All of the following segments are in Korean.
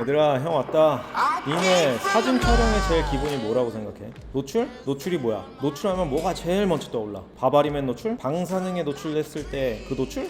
얘들아 형 왔다 니네 사진 촬영의 제일 기본이 뭐라고 생각해? 노출? 노출이 뭐야? 노출하면 뭐가 제일 먼저 떠올라? 바바리맨 노출? 방사능에 노출됐을 때 그 노출? 하,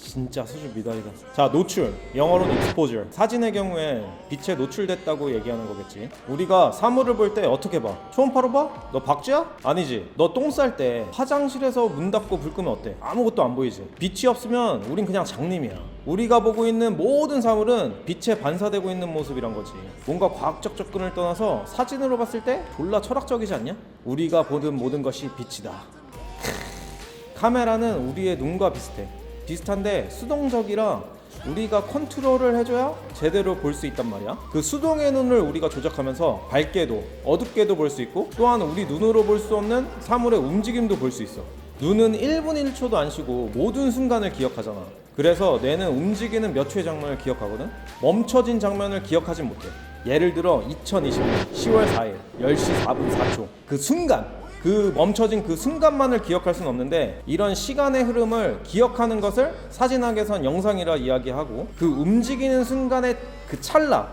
진짜 수준 미달이다 자 노출 영어로는 exposure 사진의 경우에 빛에 노출됐다고 얘기하는 거겠지 우리가 사물을 볼 때 어떻게 봐? 초음파로 봐? 너 박쥐야? 아니지 너 똥 쌀 때 화장실에서 문 닫고 불 끄면 어때? 아무것도 안 보이지 빛이 없으면 우린 그냥 장님이야 우리가 보고 있는 모든 사물은 빛에 반사되고 있는 모습이란 거지 뭔가 과학적 접근을 떠나서 사진으로 봤을 때 졸라 철학적이지 않냐? 우리가 보는 모든 것이 빛이다 카메라는 우리의 눈과 비슷해. 비슷한데 수동적이라 우리가 컨트롤을 해줘야 제대로 볼 수 있단 말이야. 그 수동의 눈을 우리가 조작하면서 밝게도 어둡게도 볼 수 있고 또한 우리 눈으로 볼 수 없는 사물의 움직임도 볼 수 있어. 눈은 1분 1초도 안 쉬고 모든 순간을 기억하잖아. 그래서 뇌는 움직이는 몇 초의 장면을 기억하거든. 멈춰진 장면을 기억하진 못해. 예를 들어 2020년 10월 4일 10시 4분 4초 그 순간 그 멈춰진 그 순간만을 기억할 수는 없는데 이런 시간의 흐름을 기억하는 것을 사진학에선 영상이라 이야기하고 그 움직이는 순간의 그 찰나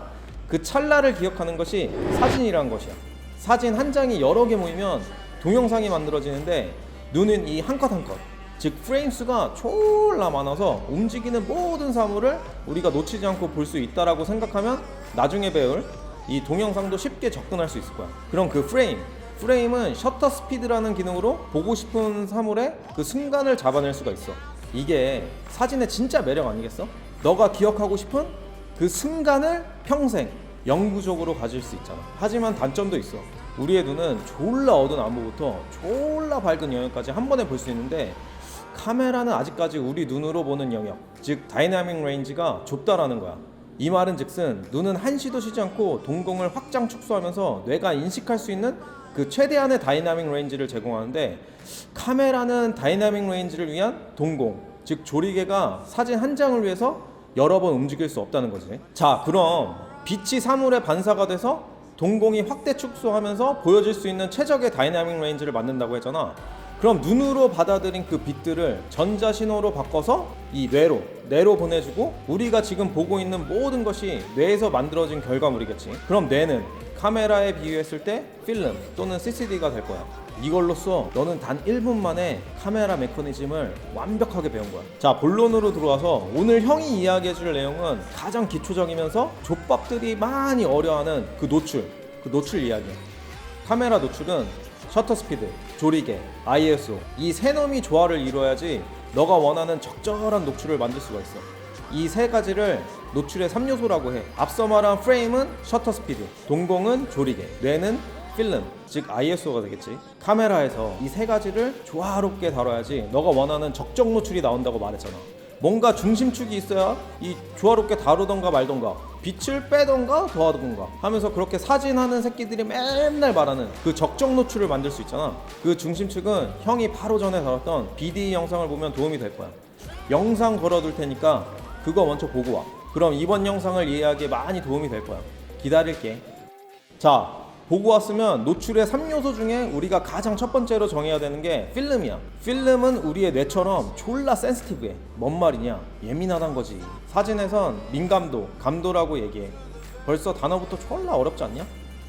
그 찰나를 기억하는 것이 사진이란 것이야. 사진 한 장이 여러 개 모이면 동영상이 만들어지는데 눈은 이 한 컷 한 컷 즉 프레임 수가 졸라 많아서 움직이는 모든 사물을 우리가 놓치지 않고 볼 수 있다라고 생각하면 나중에 배울 이 동영상도 쉽게 접근할 수 있을 거야. 그럼 그 프레임 프레임은 셔터 스피드라는 기능으로 보고 싶은 사물의 그 순간을 잡아낼 수가 있어. 이게 사진의 진짜 매력 아니겠어? 너가 기억하고 싶은 그 순간을 평생 영구적으로 가질 수 있잖아. 하지만 단점도 있어. 우리의 눈은 졸라 어두운 안무부터 졸라 밝은 영역까지 한 번에 볼 수 있는데 카메라는 아직까지 우리 눈으로 보는 영역, 즉 다이나믹 레인지가 좁다라는 거야. 이 말은 즉슨 눈은 한시도 쉬지 않고 동공을 확장 축소하면서 뇌가 인식할 수 있는 그 최대한의 다이나믹 레인지를 제공하는데 카메라는 다이나믹 레인지를 위한 동공 즉 조리개가 사진 한 장을 위해서 여러 번 움직일 수 없다는 거지 자 그럼 빛이 사물에 반사가 돼서 동공이 확대 축소하면서 보여질 수 있는 최적의 다이나믹 레인지를 만든다고 했잖아 그럼 눈으로 받아들인 그 빛들을 전자 신호로 바꿔서 이 뇌로 뇌로 보내주고 우리가 지금 보고 있는 모든 것이 뇌에서 만들어진 결과물이겠지. 그럼 뇌는 카메라에 비유했을 때 필름 또는 CCD가 될 거야. 이걸로써 너는 단 1분 만에 카메라 메커니즘을 완벽하게 배운 거야. 자, 본론으로 들어와서 오늘 형이 이야기해 줄 내용은 가장 기초적이면서 족밥들이 많이 어려워하는 그 노출, 그 노출 이야기야. 카메라 노출은 셔터 스피드, 조리개, ISO 이 세 놈이 조화를 이루어야지 너가 원하는 적절한 노출을 만들 수가 있어. 이 세 가지를 노출의 3요소라고 해. 앞서 말한 프레임은 셔터 스피드, 동공은 조리개, 뇌는 필름, 즉 ISO가 되겠지. 카메라에서 이 세 가지를 조화롭게 다뤄야지 너가 원하는 적정 노출이 나온다고 말했잖아. 뭔가 중심축이 있어야 이 조화롭게 다루던가 말던가 빛을 빼던가 더하던가 하면서 그렇게 사진하는 새끼들이 맨날 말하는 그 적정 노출을 만들 수 있잖아 그 중심축은 형이 바로 전에 다뤘던 BD 영상을 보면 도움이 될 거야 영상 걸어둘 테니까 그거 먼저 보고 와 그럼 이번 영상을 이해하기에 많이 도움이 될 거야 기다릴게 자 보고 왔으면 노출의 3요소 중에 우리가 가장 첫 번째로 정해야 되는 게 필름이야. 필름은 우리의 뇌처럼 졸라 센스티브해. 뭔 말이냐? 예민하단 거지. 사진에선 민감도, 감도라고 얘기해. 벌써 단어부터 졸라 어렵지 않냐?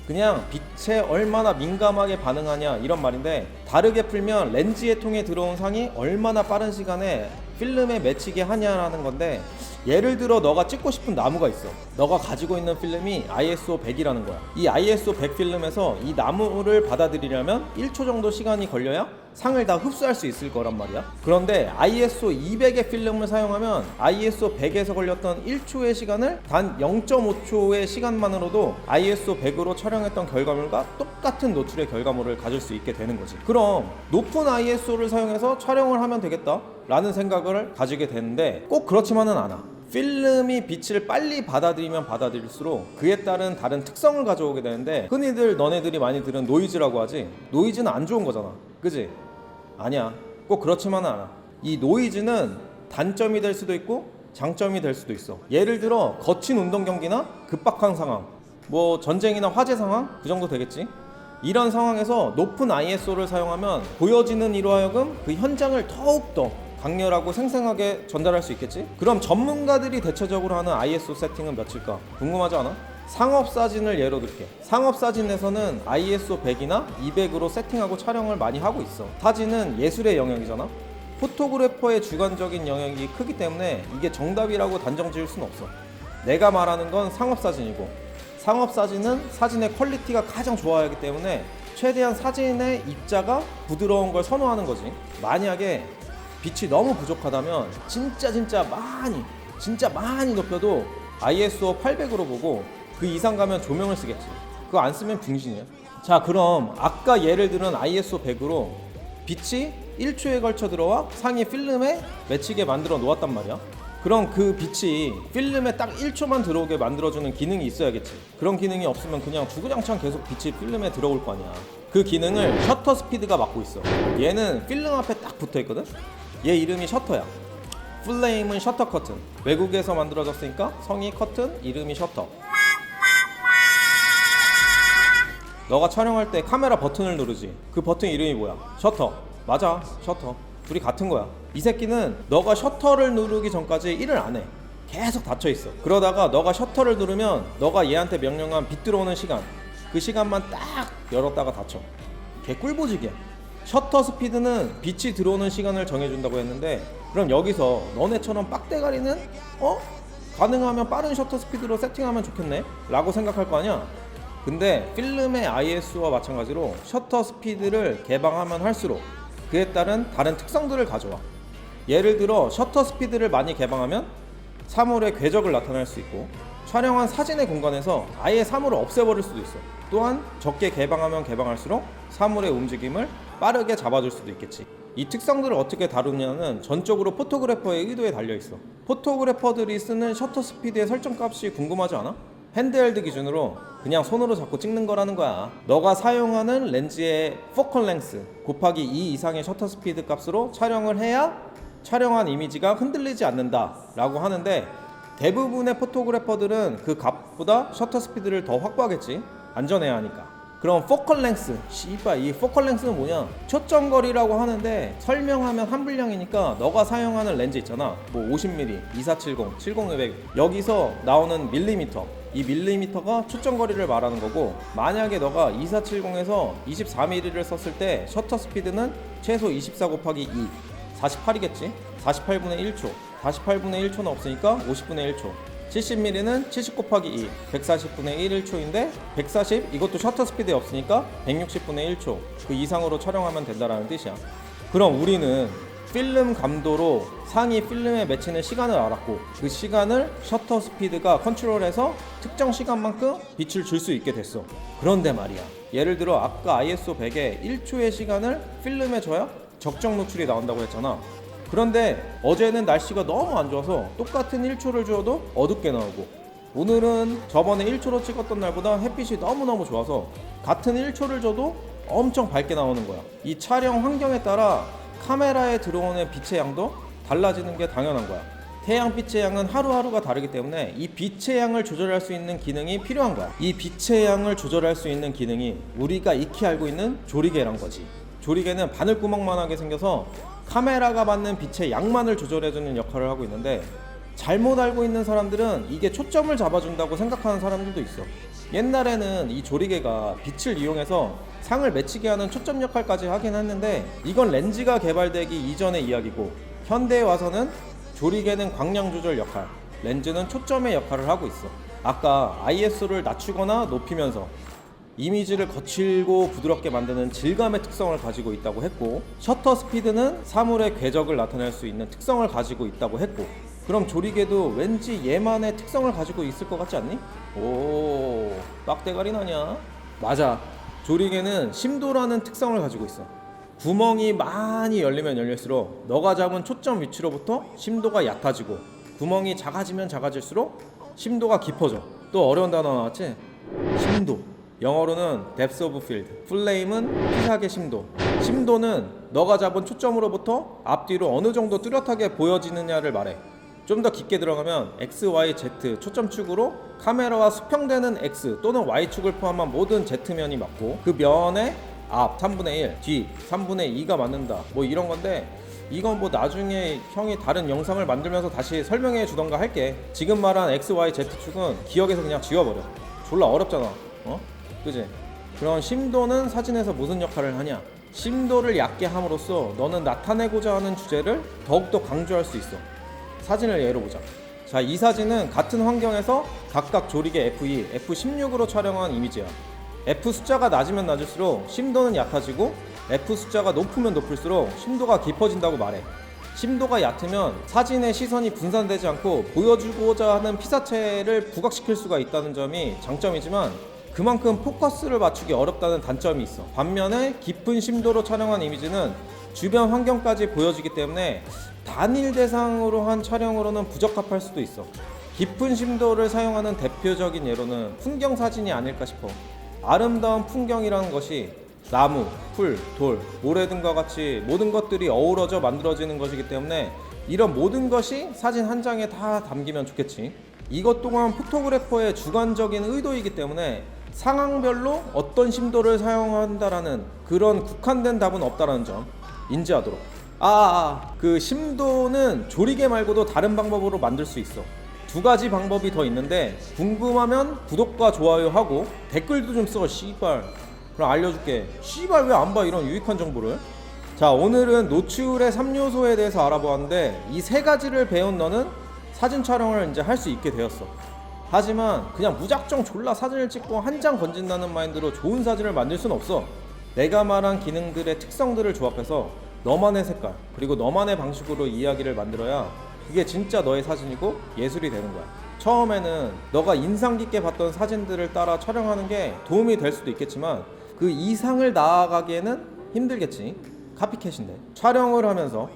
그냥 빛에 얼마나 민감하게 반응하냐 이런 말인데 다르게 풀면 렌즈의 통에 들어온 상이 얼마나 빠른 시간에 필름에 맺히게 하냐라는 건데 예를 들어 너가 찍고 싶은 나무가 있어. 너가 가지고 있는 필름이 ISO 100이라는 거야. 이 ISO 100 필름에서 이 나무를 받아들이려면 1초 정도 시간이 걸려야 상을 다 흡수할 수 있을 거란 말이야. 그런데 ISO 200의 필름을 사용하면 ISO 100에서 걸렸던 1초의 시간을 단 0.5초의 시간만으로도 ISO 100으로 촬영했던 결과물과 똑같은 노출의 결과물을 가질 수 있게 되는 거지. 그럼 높은 ISO를 사용해서 촬영을 하면 되겠다. 라는 생각을 가지게 되는데 꼭 그렇지만은 않아. 필름이 빛을 빨리 받아들이면 받아들일수록 그에 따른 다른 특성을 가져오게 되는데 흔히들 너네들이 많이 들은 노이즈라고 하지. 노이즈는 안 좋은 거잖아. 그지? 아니야. 꼭 그렇지만은 않아. 이 노이즈는 단점이 될 수도 있고 장점이 될 수도 있어. 예를 들어 거친 운동 경기나 급박한 상황 뭐 전쟁이나 화재 상황 그 정도 되겠지. 이런 상황에서 높은 ISO를 사용하면 보여지는 이로 하여금 그 현장을 더욱더 강렬하고 생생하게 전달할 수 있겠지? 그럼 전문가들이 대체적으로 하는 ISO 세팅은 몇일까? 궁금하지 않아? 상업 사진을 예로 들게. 상업 사진에서는 ISO 100이나 200으로 세팅하고 촬영을 많이 하고 있어. 사진은 예술의 영역이잖아. 포토그래퍼의 주관적인 영역이 크기 때문에 이게 정답이라고 단정 지을 수는 없어. 내가 말하는 건 상업 사진이고 상업 사진은 사진의 퀄리티가 가장 좋아야 하기 때문에 최대한 사진의 입자가 부드러운 걸 선호하는 거지. 만약에 빛이 너무 부족하다면 진짜 진짜 많이 진짜 많이 높여도 ISO 800으로 보고 그 이상 가면 조명을 쓰겠지. 그거 안 쓰면 빙신이야. 자, 그럼 아까 예를 들은 ISO 100으로 빛이 1초에 걸쳐 들어와 상위 필름에 맺히게 만들어 놓았단 말이야. 그럼 그 빛이 필름에 딱 1초만 들어오게 만들어주는 기능이 있어야겠지. 그런 기능이 없으면 그냥 주구장창 계속 빛이 필름에 들어올 거 아니야. 그 기능을 셔터 스피드가 맡고 있어. 얘는 필름 앞에 딱 붙어 있거든. 얘 이름이 셔터야. 플레임은 셔터 커튼. 외국에서 만들어졌으니까 성이 커튼, 이름이 셔터. 너가 촬영할 때 카메라 버튼을 누르지. 그 버튼 이름이 뭐야? 셔터. 맞아, 셔터. 둘이 같은 거야. 이 새끼는 너가 셔터를 누르기 전까지 일을 안 해. 계속 닫혀 있어. 그러다가 너가 셔터를 누르면 너가 얘한테 명령한 빛 들어오는 시간, 그 시간만 딱 열었다가 닫혀. 개 꿀보직이야. 셔터 스피드는 빛이 들어오는 시간을 정해준다고 했는데 그럼 여기서 너네처럼 빡대가리는 어? 가능하면 빠른 셔터 스피드로 세팅하면 좋겠네? 라고 생각할 거 아니야? 근데 필름의 ISO와 마찬가지로 셔터 스피드를 개방하면 할수록 그에 따른 다른 특성들을 가져와. 예를 들어 셔터 스피드를 많이 개방하면 사물의 궤적을 나타낼 수 있고 촬영한 사진의 공간에서 아예 사물을 없애버릴 수도 있어. 또한 적게 개방하면 개방할수록 사물의 움직임을 빠르게 잡아줄 수도 있겠지. 이 특성들을 어떻게 다루냐는 전적으로 포토그래퍼의 의도에 달려 있어. 포토그래퍼들이 쓰는 셔터 스피드의 설정 값이 궁금하지 않아? 핸드헬드 기준으로 그냥 손으로 잡고 찍는 거라는 거야. 너가 사용하는 렌즈의 포컬 랭스 곱하기 2 이상의 셔터 스피드 값으로 촬영을 해야 촬영한 이미지가 흔들리지 않는다라고 하는데 대부분의 포토그래퍼들은 그 값보다 셔터 스피드를 더 확보하겠지. 안전해야 하니까. 그럼 포컬 랭스, 씨발 이 포컬 랭스는 뭐냐? 초점 거리라고 하는데 설명하면 한 분량이니까 너가 사용하는 렌즈 있잖아. 뭐 50mm, 2470, 70200 여기서 나오는 밀리미터. 이 밀리미터가 초점 거리를 말하는 거고 만약에 너가 2470에서 24mm를 썼을 때 셔터 스피드는 최소 24 곱하기 2 48이겠지? 48분의 1초 48분의 1초는 없으니까 50분의 1초. 70mm는 70 곱하기 2 140분의 1초인데 140 이것도 셔터 스피드에 없으니까 160분의 1초. 그 이상으로 촬영하면 된다라는 뜻이야. 그럼 우리는 필름 감도로 상위 필름에 맺히는 시간을 알았고 그 시간을 셔터 스피드가 컨트롤해서 특정 시간만큼 빛을 줄 수 있게 됐어. 그런데 말이야. 예를 들어 아까 ISO 100에 1초의 시간을 필름에 줘야 적정 노출이 나온다고 했잖아 그런데 어제는 날씨가 너무 안 좋아서 똑같은 1초를 주어도 어둡게 나오고 오늘은 저번에 1초로 찍었던 날보다 햇빛이 너무너무 좋아서 같은 1초를 줘도 엄청 밝게 나오는 거야. 이 촬영 환경에 따라 카메라에 들어오는 빛의 양도 달라지는 게 당연한 거야. 태양빛의 양은 하루하루가 다르기 때문에 이 빛의 양을 조절할 수 있는 기능이 필요한 거야. 이 빛의 양을 조절할 수 있는 기능이 우리가 익히 알고 있는 조리개란 거지. 조리개는 바늘구멍만하게 생겨서 카메라가 받는 빛의 양만을 조절해주는 역할을 하고 있는데 잘못 알고 있는 사람들은 이게 초점을 잡아준다고 생각하는 사람들도 있어. 옛날에는 이 조리개가 빛을 이용해서 상을 맺히게 하는 초점 역할까지 하긴 했는데 이건 렌즈가 개발되기 이전의 이야기고 현대에 와서는 조리개는 광량 조절 역할, 렌즈는 초점의 역할을 하고 있어. 아까 ISO를 낮추거나 높이면서 이미지를 거칠고 부드럽게 만드는 질감의 특성을 가지고 있다고 했고 셔터 스피드는 사물의 궤적을 나타낼 수 있는 특성을 가지고 있다고 했고 그럼 조리개도 왠지 얘만의 특성을 가지고 있을 것 같지 않니? 오 빡대가리 나냐? 맞아 조리개는 심도라는 특성을 가지고 있어 구멍이 많이 열리면 열릴수록 너가 잡은 초점 위치로부터 심도가 얕아지고 구멍이 작아지면 작아질수록 심도가 깊어져 또 어려운 단어 나왔지? 심도 영어로는 depth of field 플레임은 피사계 심도 심도는 너가 잡은 초점으로부터 앞뒤로 어느 정도 뚜렷하게 보여지느냐를 말해 좀 더 깊게 들어가면 x, y, z 초점축으로 카메라와 수평되는 x 또는 y축을 포함한 모든 z면이 맞고 그 면에 앞 3분의 1, 뒤 3분의 2가 맞는다 뭐 이런 건데 이건 뭐 나중에 형이 다른 영상을 만들면서 다시 설명해 주던가 할게. 지금 말한 X, Y, Z 축은 기억에서 그냥 지워버려. 졸라 어렵잖아. 어? 그지? 그런 심도는 사진에서 무슨 역할을 하냐? 심도를 얕게 함으로써 너는 나타내고자 하는 주제를 더욱더 강조할 수 있어. 사진을 예로 보자. 자, 이 사진은 같은 환경에서 각각 조리개 F2, F16으로 촬영한 이미지야. F 숫자가 낮으면 낮을수록 심도는 얕아지고 F 숫자가 높으면 높을수록 심도가 깊어진다고 말해. 심도가 얕으면 사진의 시선이 분산되지 않고 보여주고자 하는 피사체를 부각시킬 수가 있다는 점이 장점이지만 그만큼 포커스를 맞추기 어렵다는 단점이 있어. 반면에 깊은 심도로 촬영한 이미지는 주변 환경까지 보여지기 때문에 단일 대상으로 한 촬영으로는 부적합할 수도 있어. 깊은 심도를 사용하는 대표적인 예로는 풍경 사진이 아닐까 싶어. 아름다운 풍경이라는 것이 나무, 풀, 돌, 모래 등과 같이 모든 것들이 어우러져 만들어지는 것이기 때문에 이런 모든 것이 사진 한 장에 다 담기면 좋겠지. 이것 또한 포토그래퍼의 주관적인 의도이기 때문에 상황별로 어떤 심도를 사용한다라는 그런 국한된 답은 없다라는 점 인지하도록. 아, 아, 그 심도는 조리개 말고도 다른 방법으로 만들 수 있어. 두 가지 방법이 더 있는데 궁금하면 구독과 좋아요 하고 댓글도 좀 써. 씨발. 그럼 알려줄게. 씨발 왜 안 봐 이런 유익한 정보를? 자 오늘은 노출의 3요소에 대해서 알아보았는데 이 세 가지를 배운 너는 사진 촬영을 이제 할 수 있게 되었어. 하지만 그냥 무작정 졸라 사진을 찍고 한 장 건진다는 마인드로 좋은 사진을 만들 순 없어. 내가 말한 기능들의 특성들을 조합해서 너만의 색깔 그리고 너만의 방식으로 이야기를 만들어야 그게 진짜 너의 사진이고 예술이 되는 거야. 처음에는 너가 인상 깊게 봤던 사진들을 따라 촬영하는 게 도움이 될 수도 있겠지만 그 이상을 나아가기에는 힘들겠지. 카피캣인데. 촬영을 하면서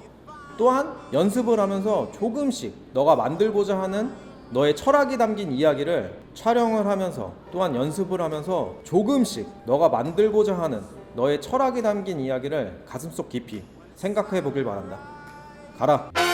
또한 연습을 하면서 조금씩 너가 만들고자 하는 너의 철학이 담긴 이야기를 촬영을 하면서 또한 연습을 하면서 조금씩 너가 만들고자 하는 너의 철학이 담긴 이야기를 가슴속 깊이 생각해 보길 바란다. 가라.